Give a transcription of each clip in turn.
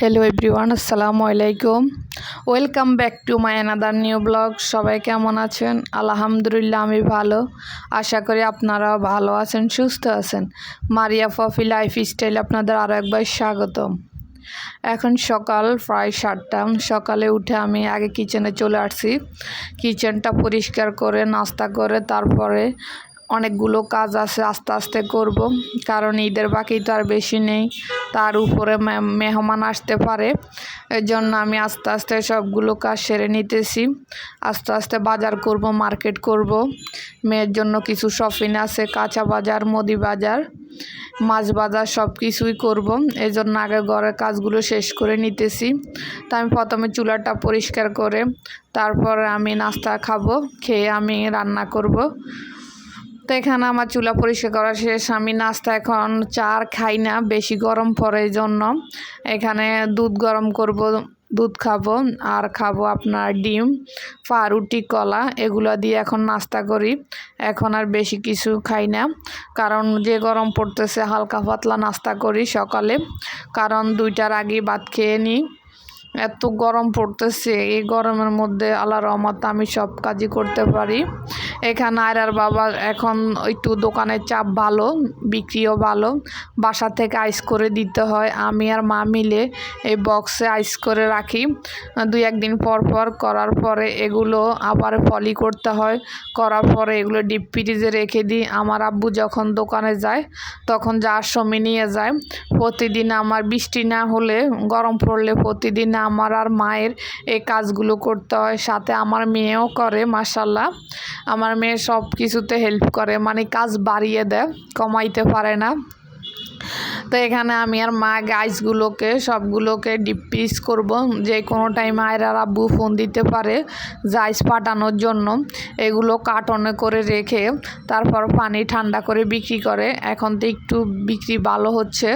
Hello everyone আসসালামু আলাইকুম welcome back to my another new blog সবাই কেমন আছেন? আলহামদুলিল্লাহ, আমি ভালো। আশা করি আপনারাও ভালো আছেন, সুস্থ আছেন। মারিয়া ফফি লাইফ স্টাইল আপনাদের আরও একবার স্বাগতম। এখন সকাল, প্রায় সাতটা। সকালে উঠে আমি আগে কিচেনে চলে আসছি। কিচেনটা পরিষ্কার করে, নাস্তা করে, তারপরে অনেকগুলো কাজ আছে আস্তে আস্তে করব। কারণ ঈদের বাকি তো আর বেশি নেই, তার উপরে মেহমান আসতে পারে। এর জন্য আমি আস্তে আস্তে সবগুলো কাজ সেরে নিতেছি। আস্তে আস্তে বাজার করব, মার্কেট করব। মেয়ের জন্য কিছু শপিং আছে, কাঁচা বাজার, মুদি বাজার, মাছ বাজার সব কিছুই করব। এই জন্য আগে ঘরের কাজগুলো শেষ করে নিতেছি। তা আমি প্রথমে চুলাটা পরিষ্কার করে, তারপর আমি নাস্তা খাব, খেয়ে আমি রান্না করব। তো এখানে আমার চুলা পরিষ্কার করা শেষ। আমি নাস্তা এখন চা আর খাই না, বেশি গরম পড়ে জন্য। এখানে দুধ গরম করব, দুধ খাব আর খাব আপনার ডিম পাউরুটি কলা, এগুলো দিয়ে এখন নাস্তা করি। এখন আর বেশি কিছু খাই না, কারণ যে গরম পড়তেছে, হালকা পাতলা নাস্তা করি সকালে। কারণ দুইটার আগে ভাত খেয়ে নিই এত গরম পড়তেছে, এই গরমের মধ্যে আল্লাহ রহমত আমি সব কাজই করতে পারি। এখানে আয়রার বাবা এখন একটু দোকানের চাপ ভালো, বিক্রিও ভালো। বাসা থেকে আইস করে দিতে হয়। আমি আর মা মিলে এই বক্সে আইস করে রাখি। দুই একদিন পর পর করার পরে এগুলো আবার ফলি করতে হয়। করার পরে এগুলো ডিপ ফ্রিজে রেখে দিই। আমার আব্বু যখন দোকানে যায়, তখন যার সময় নিয়ে যায়, প্রতিদিন আমার বৃষ্টি না হলে, গরম পড়লে প্রতিদিন আমার আর মায়ের এই কাজগুলো করতে হয়। সাথে আমার মেয়েও করে মাসাল্লাহ আমার মেয়ে সব কিছুতে হেল্প করে। মানে কাজ বাড়িয়ে দেয়, কমাইতে পারে না। তো এখানে আমি আর মা গাইসগুলোকে সবগুলোকে ডিপ পিস করব। যে কোনো টাইম আয়ের আর আব্বু ফোন দিতে পারে জাইস পাঠানোর জন্য। এগুলো কার্টনে করে রেখে, তারপর পানি ঠান্ডা করে বিক্রি করে। এখন তো একটু বিক্রি ভালো হচ্ছে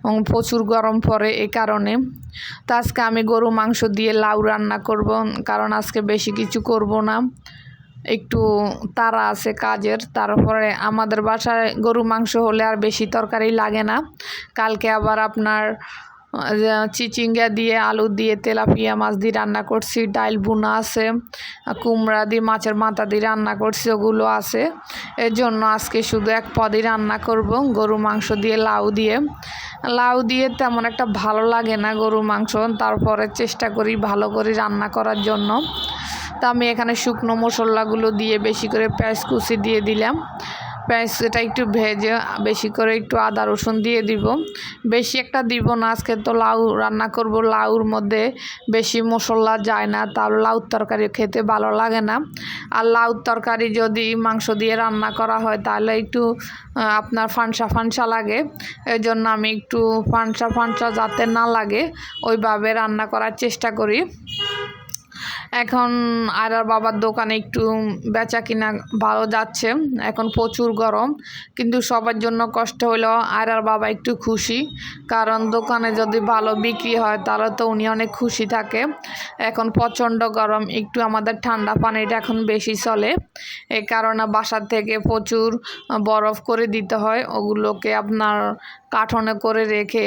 এবং প্রচুর গরম পড়ে এ কারণে। তো আজকে আমি গরু মাংস দিয়ে লাউ রান্না করব, কারণ আজকে বেশি কিছু করব না। একটু তারা আছে কাজের, তারপরে আমাদের বাসায় গরু, মাংস হলে আর বেশি তরকারি লাগে না। কালকে আবার আপনার চিচিঙ্গা দিয়ে আলু দিয়ে তেলাপিয়া মাছ দিয়ে রান্না করছি, ডাইল বুনা আছে কুমড়া দিয়ে মাছের মাথা দিয়ে রান্না করছি, ওগুলো আছে। এর জন্য আজকে শুধু এক পদই রান্না করব, গরু, মাংস দিয়ে, লাউ দিয়ে। লাউ দিয়ে তেমন একটা ভালো লাগে না গরু, মাংস, তারপরে চেষ্টা করি ভালো করে রান্না করার জন্য। তা আমি এখানে শুকনো মশলাগুলো দিয়ে বেশি করে পেঁয়াজ কুচি দিয়ে দিলাম। পেঁয়াজটা একটু ভেজে বেশি করে একটু আদা, রসুন দিয়ে দিব। বেশি একটা দিব না, আজকে তো লাউ রান্না করব, লাউর মধ্যে বেশি মশলা যায় না, তার লাউ তরকারি খেতে ভালো লাগে না। আর লাউ তরকারি যদি মাংস দিয়ে রান্না করা হয়, তাহলে একটু আপনার ফানসা ফানসা লাগে। এই জন্য আমি একটু ফানসা ফানসা যাতে না লাগে, ওইভাবে রান্না করার চেষ্টা করি। এখন আয়রার বাবার দোকানে একটু বেচা কিনা ভালো যাচ্ছে, এখন প্রচুর গরম, কিন্তু সবার জন্য কষ্ট হলেও আয়রার বাবা একটু খুশি, কারণ দোকানে যদি ভালো বিক্রি হয় তাহলে তো উনি অনেক খুশি থাকে। এখন প্রচণ্ড গরম, একটু আমাদের ঠান্ডা পানিটা এখন বেশি চলে এই কারণে বাসার থেকে প্রচুর বরফ করে দিতে হয়, ওগুলোকে আপনার কাঠনে করে রেখে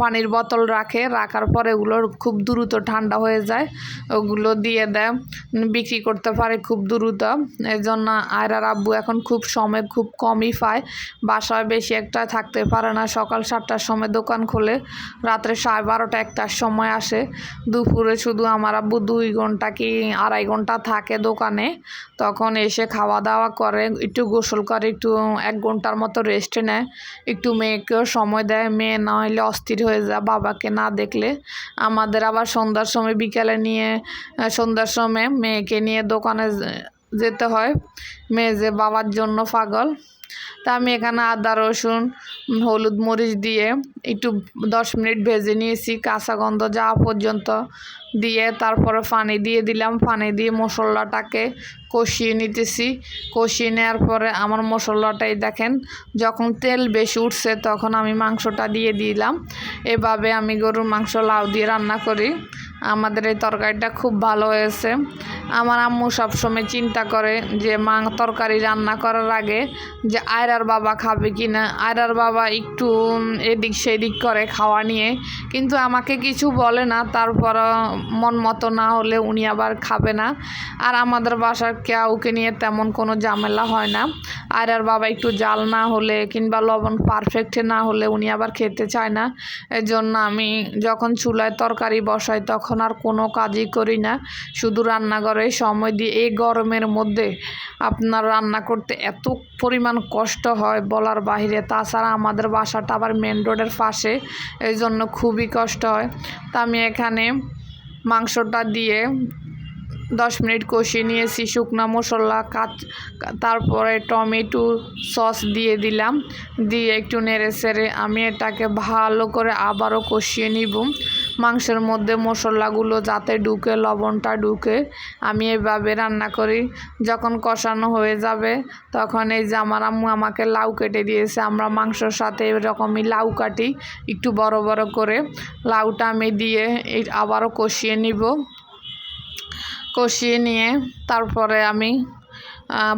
পানির বোতল রাখে, রাখার পরে ওগুলো খুব দ্রুত ঠান্ডা হয়ে যায়। ওগুলো দিয়ে দেয়, বিক্রি করতে পারে খুব দ্রুত। এই জন্য আয়রার আব্বু এখন খুব সময় খুব কমই পায়। বাসায় বেশি একটা থাকতে পারে না, সকাল সাতটার সময় দোকান খোলে, রাত্রে সাড়ে বারোটা একটার সময় আসে। দুপুরে শুধু আমার আব্বু দুই ঘণ্টা কি আড়াই ঘণ্টা থাকে দোকানে। তখন এসে খাওয়া দাওয়া করে, একটু গোসল করে, একটু এক ঘণ্টার মতো রেস্ট নেয়। একটু মেয়েকেও সময় দেয়, মেয়ে না হলে অস্থির হয়ে যা বাবাকে না দেখলে। আমাদের আবার সন্ধ্যার সময় বিকেলে নিয়ে সন্ধ্যার সময় মেয়েকে নিয়ে দোকানে যেতে হয়। মেয়ে যে বাবার জন্য পাগল। তা আমি এখানে আদা, রসুন, হলুদ মরিচ দিয়ে একটু দশ মিনিট ভেজে নিয়েছি। কাঁচা গন্ধ যাওয়া পর্যন্ত দিয়ে তারপরে পানি দিয়ে দিলাম। পানি দিয়ে মশলাটাকে কষিয়ে নিতেছি। কষিয়ে নেওয়ার পরে আমার মশলাটাই দেখেন, যখন তেল বেশি উঠছে তখন আমি মাংসটা দিয়ে দিলাম। এভাবে আমি গরুর মাংস লাউ দিয়ে রান্না করি। আমাদের এই তরকারিটা খুব ভালো হয়েছে। আমার আম্মু সবসময় চিন্তা করে যে, মা, তরকারি রান্না করার আগে যে আয়রার বাবা খাবে কি না আয়রার বাবা একটু এদিক সেদিক করে খাওয়া নিয়ে। কিন্তু আমাকে কিছু বলে না, তারপর মন মতো না হলে উনি আবার খাবে না। আর আমাদের বাসার কেউকে নিয়ে তেমন কোনো ঝামেলা হয় না। আয়রার বাবা একটু জাল না হলে কিংবা লবণ পারফেক্ট না হলে উনি আবার খেতে চায় না। এজন্য আমি যখন চুলায় তরকারি বসাই তখন আর কোনো কাজই করি না। শুধু রান্নাঘরে সময় দিয়ে এই গরমের মধ্যে আপনার রান্না করতে এত পরিমাণ কষ্ট হয় বলার বাইরে তাছাড়া আমাদের বাসাটা আবার মেন রোডের পাশে, এই জন্য খুবই কষ্ট হয়। তা আমি এখানে মাংসটা দিয়ে দশ মিনিট কষিয়ে নিয়েছি, শুকনা মশলা, কাঁচ, তারপরে টমেটো সস দিয়ে দিলাম। দিয়ে একটু নেড়ে সেড়ে আমি এটাকে ভালো করে আবারও কষিয়ে নিব। মাংসের মধ্যে মশলাগুলো যাতে ঢুকে, লবণটা ঢুকে, আমি এভাবে রান্না করি। যখন কষানো হয়ে যাবে, তখন এই যে আমার আম্মু আমাকে লাউ কেটে দিয়েছে, আমরা মাংসর সাথে এরকমই লাউ কাটি একটু বড় বড় করে। লাউটা আমি দিয়ে আবারও কষিয়ে নিব। কষিয়ে নিয়ে তারপরে আমি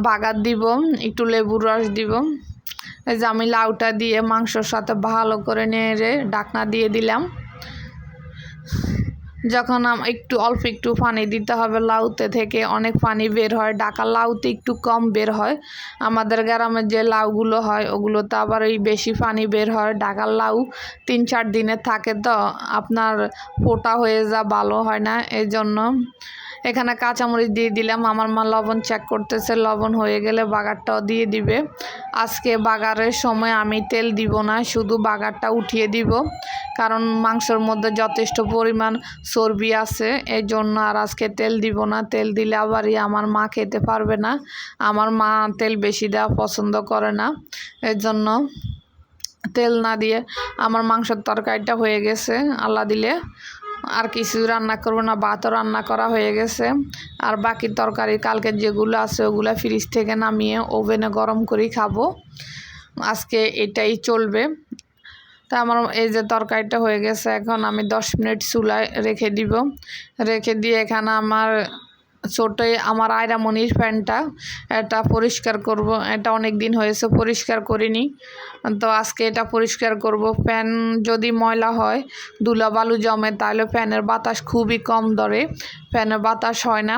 বাগার দিব, একটু লেবুর রস দিব। এই যে আমি লাউটা দিয়ে মাংসর সাথে ভালো করে নেড়ে ডাকনা দিয়ে দিলাম। যখন একটু অল্প একটু পানি দিতে হবে, লাউতে থেকে অনেক পানি বের হয়। ডাকা লাউতে একটু কম বের হয়। আমাদের গ্রামের যে লাউগুলো হয়, ওগুলোতে আবার ওই বেশি পানি বের হয়। ডাকার লাউ তিন চার দিনে থাকে তো, আপনার ফোটা হয়ে যা ভালো হয় না। এই জন্য এখানে কাঁচামরিচ দিয়ে দিলাম। আমার মা লবণ চেক করতেছে, লবণ হয়ে গেলে বাগারটাও দিয়ে দিবে। আজকে বাগারের সময় আমি তেল দিব না, শুধু বাগারটা উঠিয়ে দিব। কারণ মাংসের মধ্যে যথেষ্ট পরিমাণ চর্বি আছে এই জন্য আর আজকে তেল দিব না। তেল দিলে আবারই আমার মা খেতে পারবে না। আমার মা তেল বেশি দেওয়া পছন্দ করে না। এর জন্য তেল না দিয়ে আমার মাংসের তরকারিটা হয়ে গেছে। আল্লাহ দিলে আর কিছু রান্না করব না, ভাতও রান্না করা হয়ে গেছে। আর বাকি তরকারি কালকে যেগুলো আছে ওগুলো ফ্রিজ থেকে নামিয়ে ওভেনে গরম করেই খাব। আজকে এটাই চলবে। তা আমার এই যে তরকারিটা হয়ে গেছে, এখন আমি দশ মিনিট চুলায় রেখে দিব। রেখে দিয়ে এখানে আমার ছোটোই আমার আয়রামণির ফ্যানটা, এটা পরিষ্কার করব, এটা অনেক দিন হয়েছে, পরিষ্কার করিনি। তো আজকে এটা পরিষ্কার করব। ফ্যান যদি ময়লা হয় ধুলা বালু জমে, তাহলে ফ্যানের বাতাস খুবই কম ধরে। ফ্যানের বাতাস হয় না।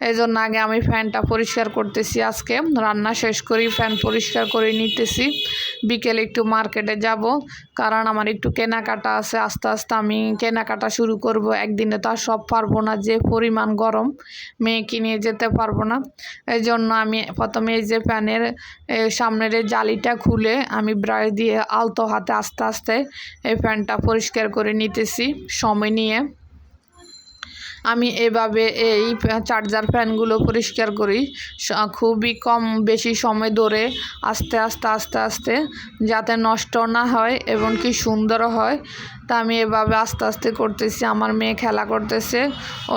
এই জন্য আগে আমি ফ্যানটা পরিষ্কার করতেছি আজকে। রান্না শেষ করি, ফ্যান পরিষ্কার করে নিতেছি। বিকেলে একটু মার্কেটে যাব। কারণ আমার একটু কেনাকাটা আছে, আস্তে আস্তে আমি কেনাকাটা শুরু করব। একদিনে তো আর সব পারব না, যে পরিমাণ গরম মেয়েকে নিয়ে যেতে পারব না। এই জন্য আমি প্রথমে এই যে ফ্যানের সামনের জালিটা খুলে আমি ব্রাশ দিয়ে আলতো হাতে আস্তে আস্তে এই ফ্যানটা পরিষ্কার করে নিতেছি সময় নিয়ে। আমি এভাবে এই চার্জার ফ্যানগুলো পরিষ্কার করি খুবই কম বেশি সময় ধরে আস্তে আস্তে আস্তে আস্তে যাতে নষ্ট না হয় এবং কি সুন্দর হয়। তা আমি এভাবে আস্তে আস্তে করতেছি। আমার মেয়ে খেলা করতেছে।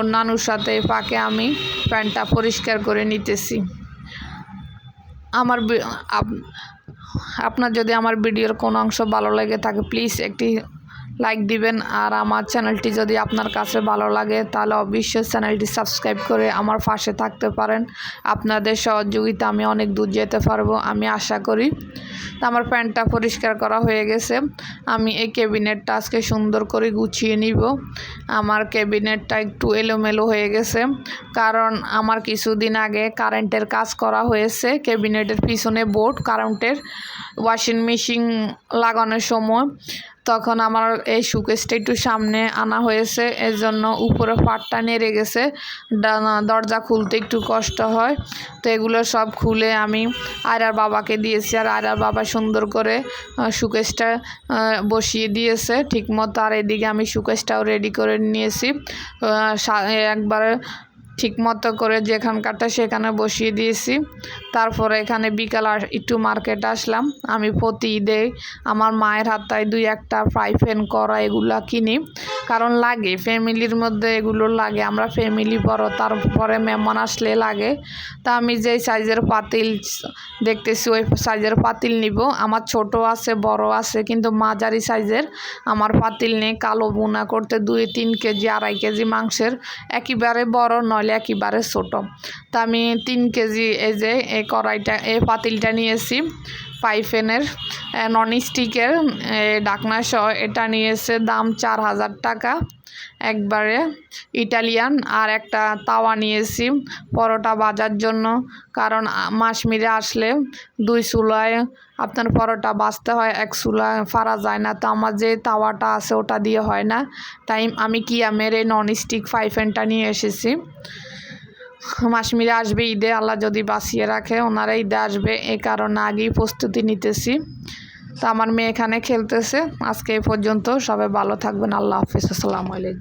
নানুর সাথে ফাঁকে আমি ফ্যানটা পরিষ্কার করে নিতেছি। আমার আপ- আপনার যদি আমার ভিডিওর কোনো অংশ ভালো লেগে থাকে, প্লিজ একটি লাইক দিবেন আর আমার চ্যানেলটি যদি আপনার কাছে ভালো লাগে, তাহলে অবশ্যই চ্যানেলটি সাবস্ক্রাইব করে আমার পাশে থাকতে পারেন। আপনাদের সহযোগিতা আমি অনেক দূর যেতে পারব, আমি আশা করি। তা আমার প্যান্টটা পরিষ্কার করা হয়ে গেছে। আমি এই ক্যাবিনেটটা আজকে সুন্দর করে গুছিয়ে নিব। আমার ক্যাবিনেটটা একটু এলোমেলো হয়ে গেছে। কারণ আমার কিছুদিন আগে কারেন্টের কাজ করা হয়েছে, ক্যাবিনেটের পিছনে বোর্ড, কারেন্টের ওয়াশিং মেশিন লাগানোর সময়। তখন আমার এই সুকেসটা একটু সামনে আনা হয়েছে এর জন্য উপরে পাটটা নেড়ে গেছে। দরজা খুলতে একটু কষ্ট হয়, তো এগুলো সব খুলে আমি আয়রার বাবাকে দিয়েছি। আর আয়রার বাবা সুন্দর করে সুকেসটা বসিয়ে দিয়েছে। ঠিক মতো আর এদিকে আমি সুকেসটাও রেডি করে নিয়েছি। একবারে ঠিক মতো করে যেখানকারটা সেখানে বসিয়ে দিয়েছি। তারপরে এখানে বিকাল আর একটু মার্কেট আসলাম। আমি প্রতি ঈদে আমার মায়ের হাতায় দুই একটা ফ্রাই প্যান করা এগুলা কিনি। কারণ লাগে ফ্যামিলির মধ্যে এগুলো লাগে, আমরা ফ্যামিলি বড়, তারপরে মেহমান আসলে লাগে। তা আমি যেই সাইজের পাতিল দেখতেছি, ওই সাইজের পাতিল নিব। আমার ছোট আছে, বড় আছে, কিন্তু মাঝারি সাইজের আমার পাতিল নেই। কালো বোনা করতে দুই তিন কেজি, আড়াই কেজি মাংসের। একেবারে বড় নয় হলে একেবারে ছোটো। তা আমি তিন কেজি এই যে এই কড়াইটা, এই পাতিলটা নিয়েছি, পাইফেনের নন স্টিকের ডাকনা সহ। এটা নিয়েছে দাম চার হাজার টাকা। একবারে ইটালিয়ান আর একটা তাওয়া নিয়েছি পরোটা বাজার জন্য। কারণ মাসমিরে আসলে দুই চুলায় আপনার পরোটা বাজতে হয়, এক চুলায় ফারা যায় না। তো আমার যে তাওয়াটা আছে ওটা দিয়ে হয় না। তাই আমি কিয়ামের এই নন স্টিক ফাইফেনটা নিয়ে এসেছি। মাসমিরে আসবে ঈদে, আল্লাহ যদি বাঁচিয়ে রাখে, ওনারা ঈদে আসবে। এই কারণে আগেই প্রস্তুতি নিতেছি। তো আমার মেয়ে এখানে খেলতেছে। আজকে এই পর্যন্ত সবাই ভালো থাকবেন। আল্লাহ হাফিজ। আসসালামু আলাইকুম।